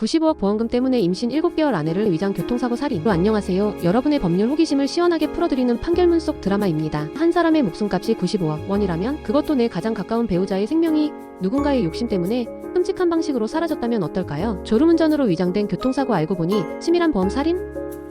95억 보험금 때문에 임신 7개월 아내를 위장 교통사고 살인. 안녕하세요. 여러분의 법률 호기심을 시원하게 풀어드리는 판결문 속 드라마입니다. 한 사람의 목숨값이 95억 원이라면 그것도 내 가장 가까운 배우자의 생명이 누군가의 욕심 때문에 끔찍한 방식으로 사라졌다면 어떨까요? 졸음운전으로 위장된 교통사고 알고 보니 치밀한 보험 살인?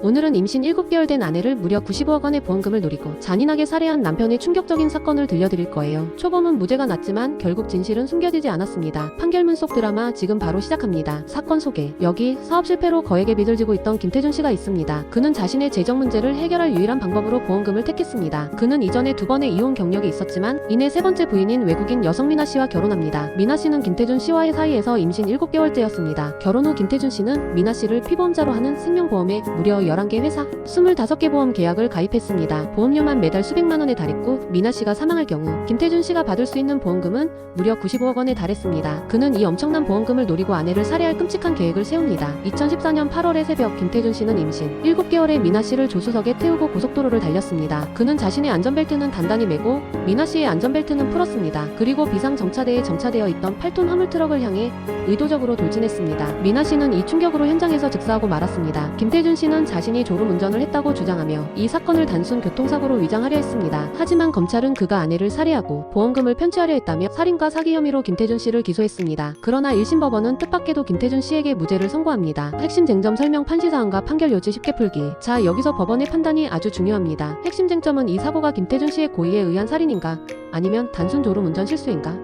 오늘은 임신 7개월 된 아내를 무려 95억 원의 보험금을 노리고 잔인하게 살해한 남편의 충격적인 사건을 들려드릴 거예요. 초범은 무죄가 났지만 결국 진실은 숨겨지지 않았습니다. 판결문 속 드라마 지금 바로 시작합니다. 사건 소개. 여기 사업 실패로 거액의 빚을 지고 있던 김태준 씨가 있습니다. 그는 자신의 재정 문제를 해결할 유일한 방법으로 보험금을 택했습니다. 그는 이전에 두 번의 이혼 경력이 있었지만 이내 세 번째 부인인 외국인 여성 미나 씨와 결혼합니다. 미나 씨는 김태준 씨와의 사이에서 임신 7개월째였습니다. 결혼 후 김태준 씨는 미나 씨를 피보험자로 하는 생명보험에 무려 11개 회사, 25개 보험 계약을 가입했습니다. 보험료만 매달 수백만 원에 달했고 미나 씨가 사망할 경우 김태준 씨가 받을 수 있는 보험금은 무려 95억 원에 달했습니다. 그는 이 엄청난 보험금을 노리고 아내를 살해할 끔찍한 계획을 세웁니다. 2014년 8월의 새벽 김태준 씨는 임신 7개월의 미나 씨를 조수석에 태우고 고속도로를 달렸습니다. 그는 자신의 안전벨트는 단단히 매고 미나 씨의 안전벨트는 풀었습니다. 그리고 비상 정차대에 정차되어 있던 8톤 화물 트럭을 향해 의도적으로 돌진했습니다. 미나 씨는 이 충격으로 현장에서 즉사하고 말았습니다. 김태준 씨는 자 신이 졸음 운전을 했다고 주장하며 이 사건을 단순 교통사고로 위장하려 했습니다. 하지만 검찰은 그가 아내를 살해하고 보험금을 편취하려 했다며 살인과 사기 혐의로 김태준 씨를 기소했습니다. 그러나 1심 법원은 뜻밖에도 김태준 씨에게 무죄를 선고합니다. 핵심 쟁점 설명 판시사항과 판결 요지 쉽게 풀기. 자, 여기서 법원의 판단이 아주 중요합니다. 핵심 쟁점은 이 사고가 김태준 씨의 고의에 의한 살인인가 아니면 단순 졸음 운전 실수인가?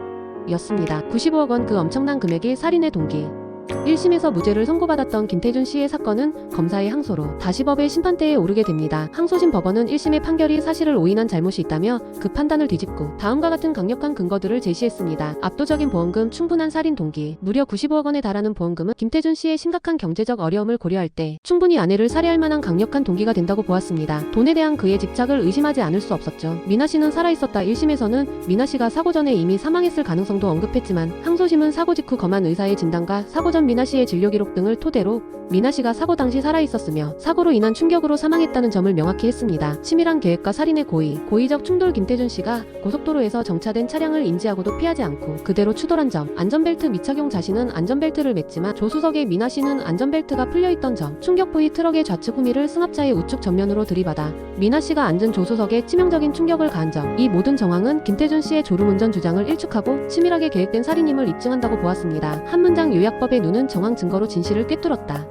였습니다. 95억 원 그 엄청난 금액이 살인의 동기. 1심에서 무죄를 선고받았던 김태준 씨의 사건은 검사의 항소로 다시 법의 심판대에 오르게 됩니다. 항소심 법원은 1심의 판결이 사실을 오인한 잘못이 있다며 그 판단을 뒤집고 다음과 같은 강력한 근거들을 제시했습니다. 압도적인 보험금, 충분한 살인 동기, 무려 95억 원에 달하는 보험금은 김태준 씨의 심각한 경제적 어려움을 고려할 때 충분히 아내를 살해할 만한 강력한 동기가 된다고 보았습니다. 돈에 대한 그의 집착을 의심하지 않을 수 없었죠. 미나 씨는 살아있었다 1심에서는 미나 씨가 사고 전에 이미 사망했을 가능성도 언급했지만 항소심은 사고 직후 검안 의사의 진단과 사고 전 미나 씨의 진료 기록 등을 토대로 미나 씨가 사고 당시 살아있었으며 사고로 인한 충격으로 사망했다는 점을 명확히 했습니다. 치밀한 계획과 살인의 고의, 고의적 충돌 김태준 씨가 고속도로에서 정차된 차량을 인지하고도 피하지 않고 그대로 추돌한 점, 안전벨트 미착용 자신은 안전벨트를 맸지만 조수석의 미나 씨는 안전벨트가 풀려있던 점, 충격 부위 트럭의 좌측 후미를 승합차의 우측 전면으로 들이받아 미나 씨가 앉은 조수석에 치명적인 충격을 가한 점, 이 모든 정황은 김태준 씨의 졸음운전 주장을 일축하고 치밀하게 계획된 살인임을 입증한다고 보았습니다. 한 문장 요약법의 눈은 정황 증거로 진실을 꿰뚫었다.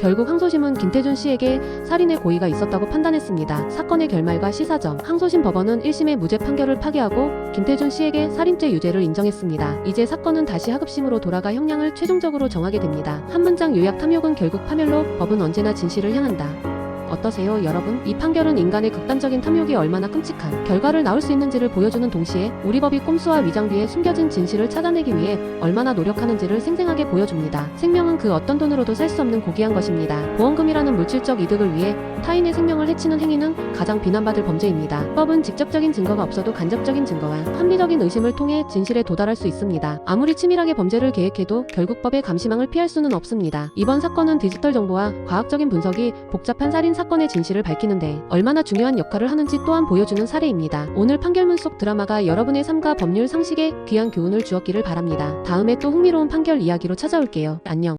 결국 항소심은 김태준 씨에게 살인의 고의가 있었다고 판단했습니다. 사건의 결말과 시사점, 항소심 법원은 1심의 무죄 판결을 파기하고 김태준 씨에게 살인죄 유죄를 인정했습니다. 이제 사건은 다시 하급심으로 돌아가 형량을 최종적으로 정하게 됩니다. 한 문장 요약 탐욕은 결국 파멸로 법은 언제나 진실을 향한다. 어떠세요, 여러분? 이 판결은 인간의 극단적인 탐욕이 얼마나 끔찍한 결과를 낳을 수 있는지를 보여주는 동시에 우리 법이 꼼수와 위장 뒤에 숨겨진 진실을 찾아내기 위해 얼마나 노력하는지를 생생하게 보여줍니다. 생명은 그 어떤 돈으로도 살 수 없는 고귀한 것입니다. 보험금이라는 물질적 이득을 위해 타인의 생명을 해치는 행위는 가장 비난받을 범죄입니다. 법은 직접적인 증거가 없어도 간접적인 증거와 합리적인 의심을 통해 진실에 도달할 수 있습니다. 아무리 치밀하게 범죄를 계획해도 결국 법의 감시망을 피할 수는 없습니다. 이번 사건은 디지털 정보와 과학적인 분석이 복잡한 살인 사건의 진실을 밝히는데 얼마나 중요한 역할을 하는지 또한 보여주는 사례입니다. 오늘 판결문 속 드라마가 여러분의 삶과 법률 상식에 귀한 교훈을 주었기를 바랍니다. 다음에 또 흥미로운 판결 이야기로 찾아올게요. 안녕.